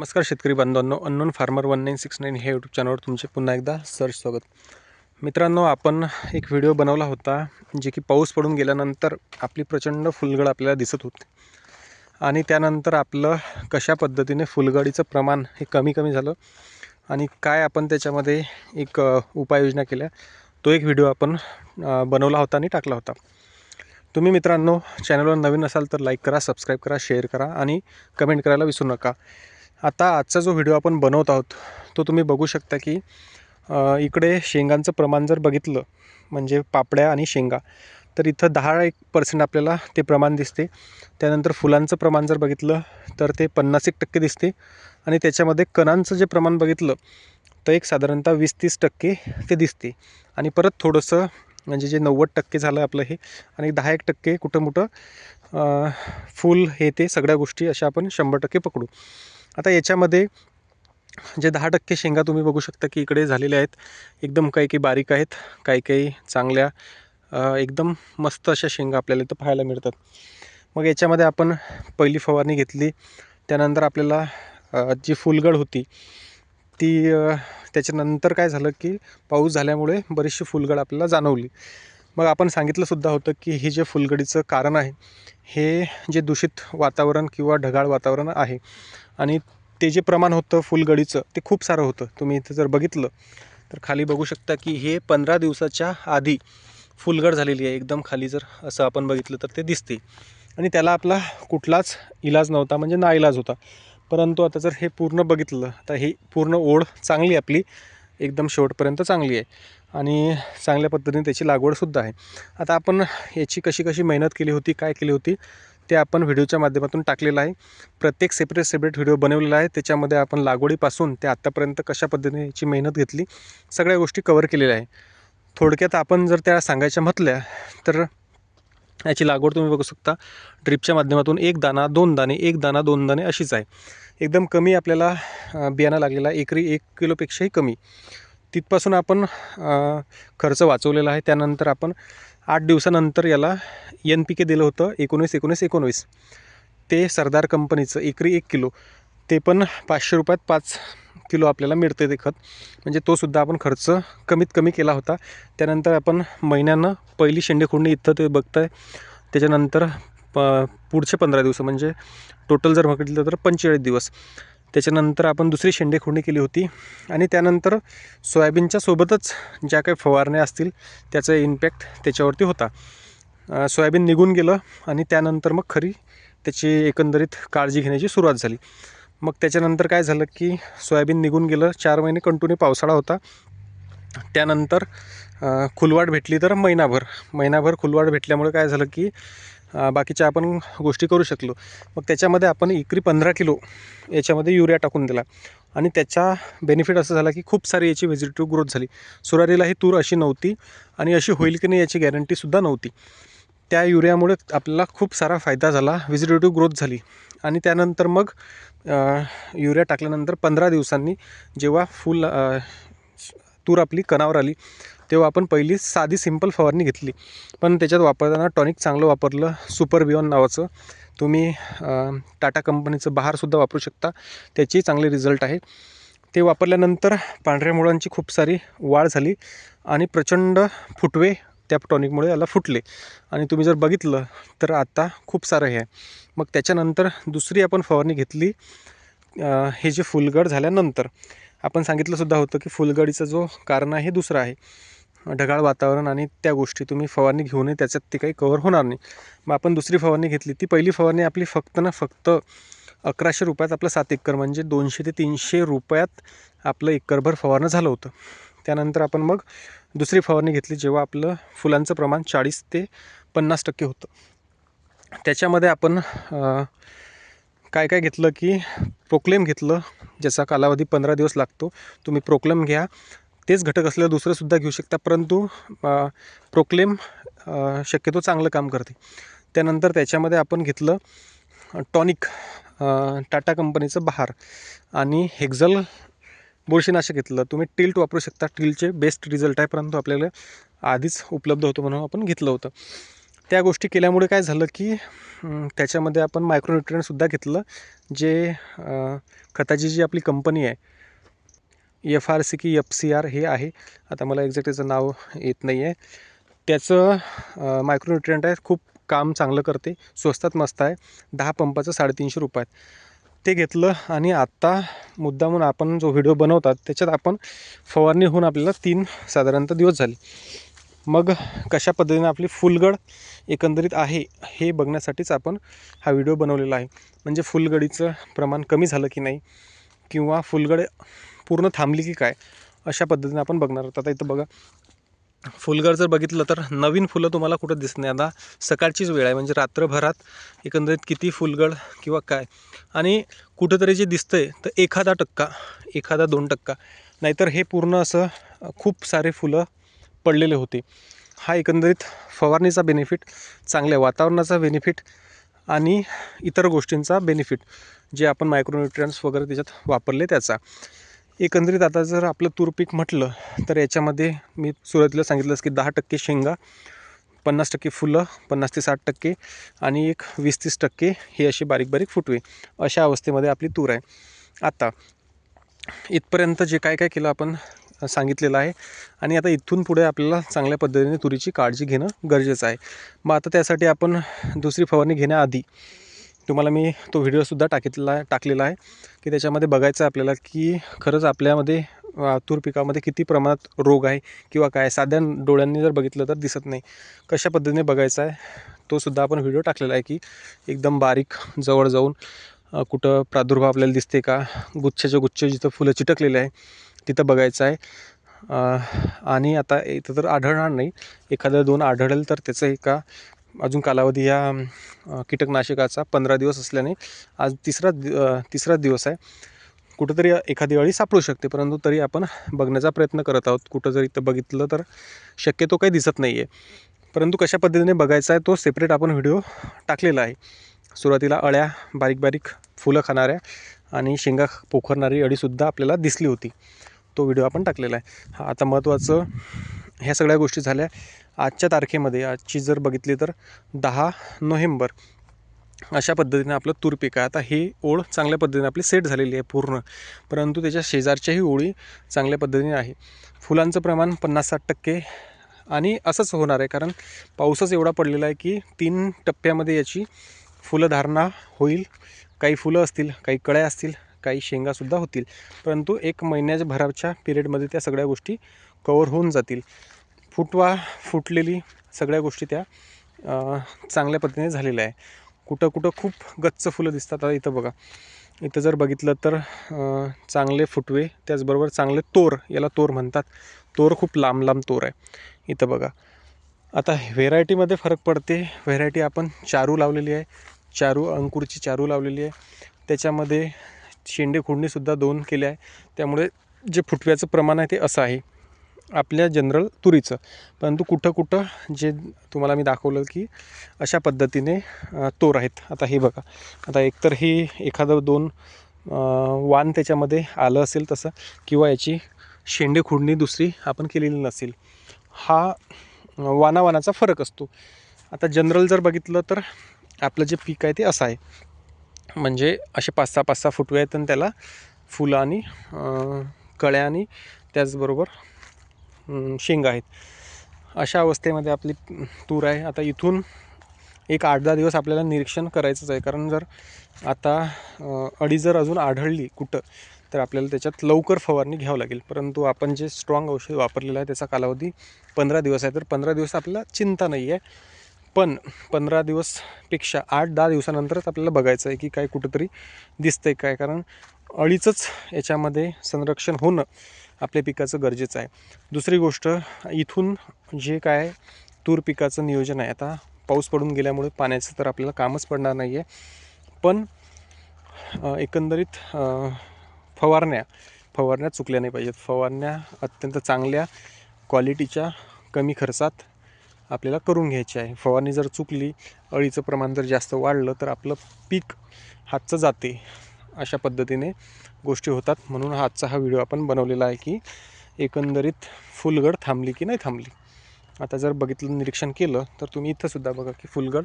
नमस्कार शेतकरी बांधवांनो unknown farmer one nine six nine हे यूट्यूब चॅनलवर तुमचे पुन्हा एकदा सर्च स्वागत. मित्रांनो आपण एक व्हिडिओ बनवला होता जे की पाऊस पडून गेल्यानंतर आपली प्रचंड फुलगड आपल्याला दिसत होती. आणि त्यानंतर आपलं कशा पद्धतीने फुलगडीचं प्रमाण हे कमी कमी झालं आणि काय आपण त्याच्यामध्ये एक उपाययोजना केल्या तो एक व्हिडिओ आपण बनवला होता आणि टाकला होता. तुम्ही मित्रांनो चॅनलवर नवीन असाल तर लाईक करा सबस्क्राईब करा शेअर करा आणि कमेंट करायला विसरू नका. आता आजचा जो व्हिडिओ आपण बनवत आहोत तो तुम्ही बघू शकता की इकडे शेंगांचं प्रमाण जर बघितलं म्हणजे पापड्या आणि शेंगा तर इथं दहा एक पर्सेंट आपल्याला ते प्रमाण दिसते. त्यानंतर फुलांचं प्रमाण जर बघितलं तर ते पन्नास एक टक्के दिसते. आणि त्याच्यामध्ये कणांचं जे प्रमाण बघितलं तर एक साधारणतः वीस तीस टक्के ते दिसते. आणि परत थोडंसं म्हणजे जे नव्वद टक्के झालं आपलं हे आणि दहा एक टक्के कुठं मोठं फूल हे ते सगळ्या गोष्टी अशा आपण शंभर टक्के पकडू. आता याच्यामध्ये जे दहा टक्के शेंगा तुम्ही बघू शकता की इकडे झालेल्या आहेत. एकदम काही काही बारीक आहेत काही काही चांगल्या एकदम मस्त अशा शेंगा आपल्याला इथं पाहायला मिळतात. मग याच्यामध्ये आपण पहिली फवारणी घेतली. त्यानंतर आपल्याला जी फुलगड होती ती त्याच्यानंतर काय झालं की पाऊस झाल्यामुळे बरीचशी फुलगड आपल्याला जाणवली. मग आपण सांगितलंसुद्धा होतं की हे जे फुलगडीचं कारण आहे हे जे दूषित वातावरण किंवा ढगाळ वातावरण आहे आणि ते जे प्रमाण होतं फुलगडीचं ते खूप सारं होतं. तुम्ही इथं जर बघितलं तर खाली बघू शकता की हे पंधरा दिवसाच्या आधी फुलगड झालेली आहे. एकदम खाली जर असं आपण बघितलं तर ते दिसते. आणि त्याला आपला कुठलाच इलाज नव्हता म्हणजे ना इलाज होता. परंतु आता जर हे पूर्ण बघितलं तर ही पूर्ण ओढ चांगली आपली एकदम शेवटपर्यंत चांगली आहे. आणि चांगल्या पद्धतीने त्याची लागवडसुद्धा आहे. आता आपण याची कशी कशी मेहनत केली होती काय केली होती ते आपण व्हिडिओच्या माध्यमातून टाकलेलं आहे. प्रत्येक सेपरेट सेपरेट व्हिडिओ बनवलेला आहे. त्याच्यामध्ये आपण लागवडीपासून ते आत्तापर्यंत कशा पद्धतीने याची मेहनत घेतली सगळ्या गोष्टी कवर केलेल्या आहे. थोडक्यात आपण जर त्या सांगायच्या म्हटल्या तर याची लागवड तुम्ही बघू शकता. ड्रिपच्या माध्यमातून एक दाना दोन दाणे एक दाना दोन दाणे अशीच आहे. एकदम कमी आपल्याला बियाणं लागलेला आहे. एकरी एक किलोपेक्षाही कमी. तिथपासून आपण खर्च वाचवलेला आहे. त्यानंतर आपण आठ दिवसानंतर याला एन पी के दिलं होतं. एकोणीस एकोणीस एकोणवीस. ते सरदार कंपनीचं एकरी एक किलो. ते पण पाचशे रुपयात पाच किलो आपल्याला मिळते ते खत म्हणजे तोसुद्धा आपण खर्च कमीत कमी केला होता. त्यानंतर आपण महिन्यानं पहिली शेंडेखुंडी इथं ते बघताय. त्याच्यानंतर प पुढचे पंधरा दिवस म्हणजे टोटल जर बघितलं तर पंचेचाळीस दिवस. त्याच्यानंतर आपण दुसरी शेंडेखोडणी केली होती. आणि त्यानंतर सोयाबीनच्या सोबतच ज्या काही फवारण्या असतील त्याचा इम्पॅक्ट त्याच्यावरती होता. सोयाबीन निघून गेलं आणि त्यानंतर मग खरी त्याची एकंदरीत काळजी घेण्याची सुरुवात झाली. मग त्याच्यानंतर काय झालं की सोयाबीन निघून गेलं चार महिने कंटिन्यू पावसाळा होता. त्यानंतर खुलवाट खुलवाड भेटली तर महिनाभर. महिनाभर खुलवाड भेटल्यामुळे काय झालं की बाकीच्या आपण गोष्टी करू शकलो. मग त्याच्यामध्ये आपण एकरी पंधरा किलो याच्यामध्ये युरिया टाकून दिला. आणि त्याचा बेनिफिट असं झाला की खूप सारी याची व्हेजिटेटिव्ह ग्रोथ झाली. सुरारीला ही तूर अशी नव्हती आणि अशी होईल की नाही याची गॅरंटीसुद्धा नव्हती. त्या युरियामुळे आपल्याला खूप सारा फायदा झाला व्हेजिटेटिव्ह ग्रोथ झाली. आणि त्यानंतर मग युरिया टाकल्यानंतर पंधरा दिवसांनी जेव्हा फुल तूर आपली कणावर आली तेव्हा आपण पहिली साधी सिंपल फवारणी घेतली. पण त्याच्यात वापरताना टॉनिक चांगलं वापरलं सुपर बियॉन नावाचं. तुम्ही टाटा कंपनीचं बहारसुद्धा वापरू शकता. त्याचेही चांगले रिझल्ट आहे. ते वापरल्यानंतर पांढऱ्या मुळांची खूप सारी वाढ झाली आणि प्रचंड फुटवे त्या टॉनिकमुळे याला फुटले. आणि तुम्ही जर बघितलं तर आता खूप सारं हे आहे. मग त्याच्यानंतर दुसरी आपण फवारणी घेतली हे जे फुलगड झाल्यानंतर. आपण सांगितलंसुद्धा होतं की फुलगडीचं जो कारण आहे दुसरं आहे. ढगाळ वातावरण आणि त्या गोष्टी तुम्ही फवारणी घेऊ नये त्याच्यात ती काही कव्हर होणार नाही. मग आपण दुसरी फवारणी घेतली. ती पहिली फवारणी आपली फक्त ना फक्त अकराशे रुपयात आपलं सात एकर म्हणजे दोनशे ते तीनशे रुपयात आपलं एकरभर फवारणं झालं होतं. त्यानंतर आपण मग दुसरी फवारणी घेतली जेव्हा आपलं फुलांचं प्रमाण चाळीस ते पन्नास टक्के होतं. त्याच्यामध्ये आपण काय काय घेतलं की प्रोक्लेम घेतलं ज्याचा कालावधी पंधरा दिवस लागतो. तुम्ही प्रोक्लेम घ्या. तेच घटक असलेलं दुसरंसुद्धा घेऊ शकता. परंतु प्रोक्लेम शक्यतो चांगलं काम करते. त्यानंतर त्याच्यामध्ये आपण घेतलं टॉनिक टाटा कंपनीचं बहार आणि हेक्झल बुरशीनाशक घेतलं. तुम्ही टिल्ट वापरू शकता. टिल्टचे बेस्ट रिझल्ट आहे. परंतु आपल्याला आधीच उपलब्ध होतं म्हणून आपण घेतलं होतं. त्या गोष्टी केल्यामुळे काय झालं की त्याच्यामध्ये आपण मायक्रोन्युट्रियनसुद्धा घेतलं. जे खताची जी आपली कंपनी आहे एफ आर सी की एफ सी आर हे आहे. आता मला एक्झॅक्ट त्याचं नाव येत नाही आहे त्याचं मायक्रोन्युट्रियंट आहे खूप काम चांगलं करते स्वस्तात मस्त आहे. दहा पंपाचं साडेतीनशे रुपयात ते घेतलं आणि आत्ता मुद्दामून आपण जो व्हिडिओ बनवतात त्याच्यात आपण फवारणी होऊन आपल्याला तीन साधारणतः दिवस झाले. मग कशा पद्धतीने आपली फुलगड एकंदरीत आहे हे बघण्यासाठीच आपण हा व्हिडिओ बनवलेला आहे. म्हणजे फुलगडीचं प्रमाण कमी झालं की नाही किंवा फुलगड पूर्ण थांबली की काय अशा पद्धतीने आपण बघणार आहोत. आता इथं बघा फुलगड जर बघितलं तर नवीन फुलं तुम्हाला कुठं दिसत नाही. आता सकाळचीच वेळ आहे म्हणजे रात्रभरात एकंदरीत किती फुलगड किंवा काय. आणि कुठंतरी जे दिसतं आहे तर एखादा टक्का एखादा दोन टक्का नाहीतर हे पूर्ण असं खूप सारे फुलं पडलेले होते. हा एकंदरीत फवारणीचा बेनिफिट चांगल्या वातावरणाचा बेनिफिट आणि इतर गोष्टींचा बेनिफिट जे आपण मायक्रोन्युट्रियन्स वगैरे त्याच्यात वापरले त्याचा. एकंदरीत आता जर आपलं तूर पीक म्हटलं तर याच्यामध्ये मी सुरुवातीला सांगितलंच की दहा टक्के शेंगा पन्नास टक्के फुलं पन्नास ते साठ टक्के आणि एक वीस तीस टक्के हे असे बारीक बारीक फुटवे अशा अवस्थेमध्ये आपली तूर आहे. आता इथपर्यंत जे काय काय केलं आपण सांगितलेलं आहे आणि आता इथून पुढे आपल्याला चांगल्या पद्धतीने तुरीची काळजी घेणं गरजेचं आहे. मग आता त्यासाठी आपण दुसरी फवारणी घेण्याआधी तुम्हाला मी तो व्हिडिओसुद्धा टाकितला आहे टाकलेला आहे की त्याच्यामध्ये बघायचं आहे आपल्याला की खरंच आपल्यामध्ये तूर पिकामध्ये किती प्रमाणात रोग आहे किंवा काय साध्या डोळ्यांनी जर बघितलं तर दिसत नाही. कशा पद्धतीने बघायचा आहे तो सुद्धा आपण व्हिडिओ टाकलेला आहे की एकदम बारीक जवळ जाऊन कुठं प्रादुर्भाव आपल्याला दिसते का? गुच्छाच्या गुच्छ जिथं फुलं चिटकलेले आहे तिथं बघायचं आहे. आणि आता इथं तर आढळणार नाही. एखादं दोन आढळेल तर त्याचं एका अजून कालावधी या कीटकनाशकाचा पंधरा दिवस असल्याने आज तिसरा तिसराच तिसरा दिवस आहे. कुठंतरी एखादी अळी सापडू शकते परंतु तरी आपण बघण्याचा प्रयत्न करत आहोत. कुठं जरी तर बघितलं तर शक्यतो काही दिसत नाही आहे परंतु कशा पद्धतीने बघायचा आहे तो सेपरेट आपण व्हिडिओ टाकलेला आहे. सुरुवातीला अळ्या बारीक बारीक फुलं खाणाऱ्या आणि शेंगा पोखरणारी अळीसुद्धा आपल्याला दिसली होती. तो व्हिडिओ आपण टाकलेला आहे. हा आता महत्त्वाचं ह्या सगळ्या गोष्टी झाल्या. आजच्या तारखेमध्ये आजची जर बघितली तर दहा नोव्हेंबर अशा पद्धतीने आपलं तूर पीक आहे. आता ही ओळ चांगल्या पद्धतीने आपली सेट झालेली आहे पूर्ण. परंतु त्याच्या शेजारच्याही ओळी चांगल्या पद्धतीने आहे. फुलांचं प्रमाण पन्नास साठ टक्के आणि असंच होणार आहे. कारण पाऊसच एवढा पडलेला आहे की तीन टप्प्यामध्ये याची फुलधारणा होईल. काही फुलं असतील काही कळ्या असतील काही शेंगासुद्धा होतील. परंतु एक महिन्याच्या भराच्या पिरियडमध्ये त्या सगळ्या गोष्टी कवर होऊन जातील. फुटवा फुटलेली सगळ्या गोष्टी त्या चांगल्या पद्धतीने झालेल्या आहे. कुठं कुठं खूप गच्च फुलं दिसतात. आता इथं बघा. इथं जर बघितलं तर चांगले फुटवे त्याचबरोबर चांगले तोर याला तोर म्हणतात. तोर खूप लांब लांब तोर आहे. इथं बघा. आता व्हेरायटीमध्ये फरक पडते. व्हेरायटी आपण चारू लावलेली आहे. चारू अंकुरची चारू लावलेली आहे. त्याच्यामध्ये शेंडे खुडणीसुद्धा दोन केले आहे. त्यामुळे जे फुटव्याचं प्रमाण आहे ते असं आहे. आपल्या जनरल तुरीचं. परंतु कुठं कुठं जे तुम्हाला मी दाखवलं की अशा पद्धतीने तोर आहेत. आता हे बघा. आता एकतर हे एखादं दोन वान वाण त्याच्यामध्ये आलं असेल तसं किंवा याची शेंडे खुडणी दुसरी आपण केलेली नसेल. हा वानावानाचा फरक असतो. आता जनरल जर बघितलं तर आपलं जे पीक आहे ते असं आहे. म्हणजे असे पाच सहा पाच सहा फुटवे आहेत आणि त्याला फुलं आणि कळ्या आणि त्याचबरोबर शेंगा आहेत. अशा अवस्थेमध्ये आपली तूर आहे. आता इथून एक आठ दहा दिवस आपल्याला निरीक्षण करायचंच आहे. कारण जर आता अडी जर अजून आढळली कुठं तर आपल्याला त्याच्यात लवकर फवारणी घ्यावं लागेल. परंतु आपण जे स्ट्रॉंग औषध वापरलेलं आहे त्याचा कालावधी पंधरा दिवस आहे. तर पंधरा दिवस आपल्याला चिंता नाही आहे. पण पंधरा दिवसपेक्षा आठ दहा दिवसानंतरच आपल्याला बघायचं आहे की काय कुठंतरी दिसतंय काय. कारण अळीचंच याच्यामध्ये संरक्षण होणं आपल्या पिकाचं गरजेचं आहे. दुसरी गोष्ट इथून जे काय तूर पिकाचं नियोजन आहे आता पाऊस पडून गेल्यामुळे पाण्याचं तर आपल्याला कामच पडणार नाही आहे पण एकंदरीत फवारण्या फवारण्या चुकल्या नाही पाहिजेत. फवारण्या अत्यंत चांगल्या क्वालिटीच्या कमी खर्चात आपल्याला करून घ्यायची आहे. फवारणी जर चुकली अळीचं प्रमाण जर जास्त वाढलं तर आपलं पीक हातचं जाते. अशा पद्धतीने गोष्टी होतात. म्हणून हा आजचा हा व्हिडिओ आपण बनवलेला आहे की एकंदरीत फुलगड थांबली की नाही थांबली? आता जर बघितलं निरीक्षण केलं तर तुम्ही इथंसुद्धा बघा की फुलगड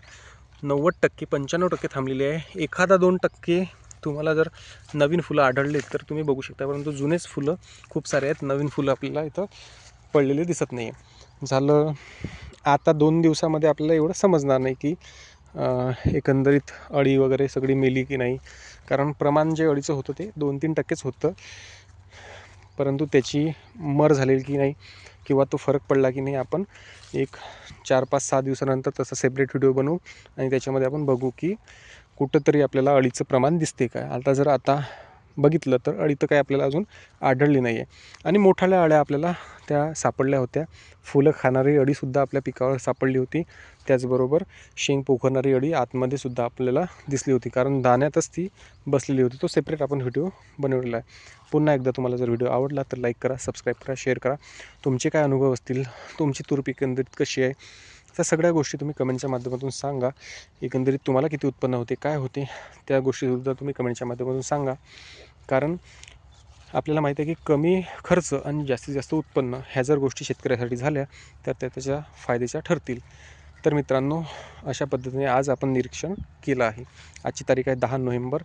नव्वद टक्के पंच्याण्णव टक्के थांबलेली आहे. एखादा दोन टक्के तुम्हाला जर नवीन फुलं आढळले तर तुम्ही बघू शकता परंतु जुनेच फुलं खूप सारे आहेत. नवीन फुलं आपल्याला इथं पडलेले दिसत नाही आहे झालं आता दोन दिवसामध्ये आपल्याला एवढं समजणार नाही की एकंदरीत अळी वगैरे सगळी मेली की नाही. कारण प्रमाण जे अळीचं होतं ते दोन तीन टक्केच होतं. परंतु त्याची मर झालेली की नाही किंवा तो फरक पडला की नाही आपण एक चार पाच सहा दिवसानंतर तसा सेपरेट व्हिडिओ बनवू आणि त्याच्यामध्ये आपण बघू की कुठंतरी आपल्याला अळीचं प्रमाण दिसते काय. आता जर आता बघितलं तर अळी तर काही आपल्याला अजून आढळली नाही आहे आणि मोठाल्या अळ्या आपल्याला त्या सापडल्या होत्या. फुलं खाणारी अळीसुद्धा आपल्या पिकावर सापडली होती. त्याचबरोबर शेंग पोखरणारी अळी आतमध्ये सुद्धा आपल्याला दिसली होती. कारण दाण्यातच ती बसलेली होती. तो सेपरेट आपण व्हिडिओ बनवलेला आहे. पुन्हा एकदा तुम्हाला जर व्हिडिओ आवडला तर लाईक करा सबस्क्राईब करा शेअर करा. तुमचे काय अनुभव असतील? तुमची तूर एकंदरीत कशी आहे? त्या सगळ्या गोष्टी तुम्ही कमेंटच्या माध्यमातून सांगा. एकंदरीत तुम्हाला किती उत्पन्न होते काय होते त्या गोष्टीसुद्धा तुम्ही कमेंटच्या माध्यमातून सांगा. कारण आपल्याला माहिती आहे की कमी खर्च आणि जास्तीत जास्त उत्पन्न ह्या जर गोष्टी शेतकऱ्यासाठी झाल्या तर त्या त्याच्या फायद्याच्या ठरतील. तर मित्रांनो अशा पद्धतीने आज आपण निरीक्षण केलं आहे. आजची तारीख आहे दहा नोव्हेंबर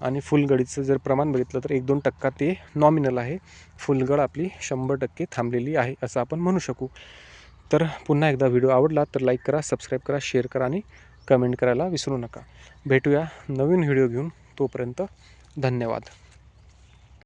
आणि फुलगडीचं जर प्रमाण बघितलं तर एक दोन टक्का ते नॉमिनल आहे. फुलगड आपली शंभर टक्के थांबलेली आहे असं आपण म्हणू शकू. तर पुन्हा एकदा व्हिडिओ आवडला तर लाईक करा सबस्क्राईब करा शेअर करा आणि कमेंट करायला विसरू नका. भेटूया नवीन व्हिडिओ घेऊन. तोपर्यंत धन्यवाद.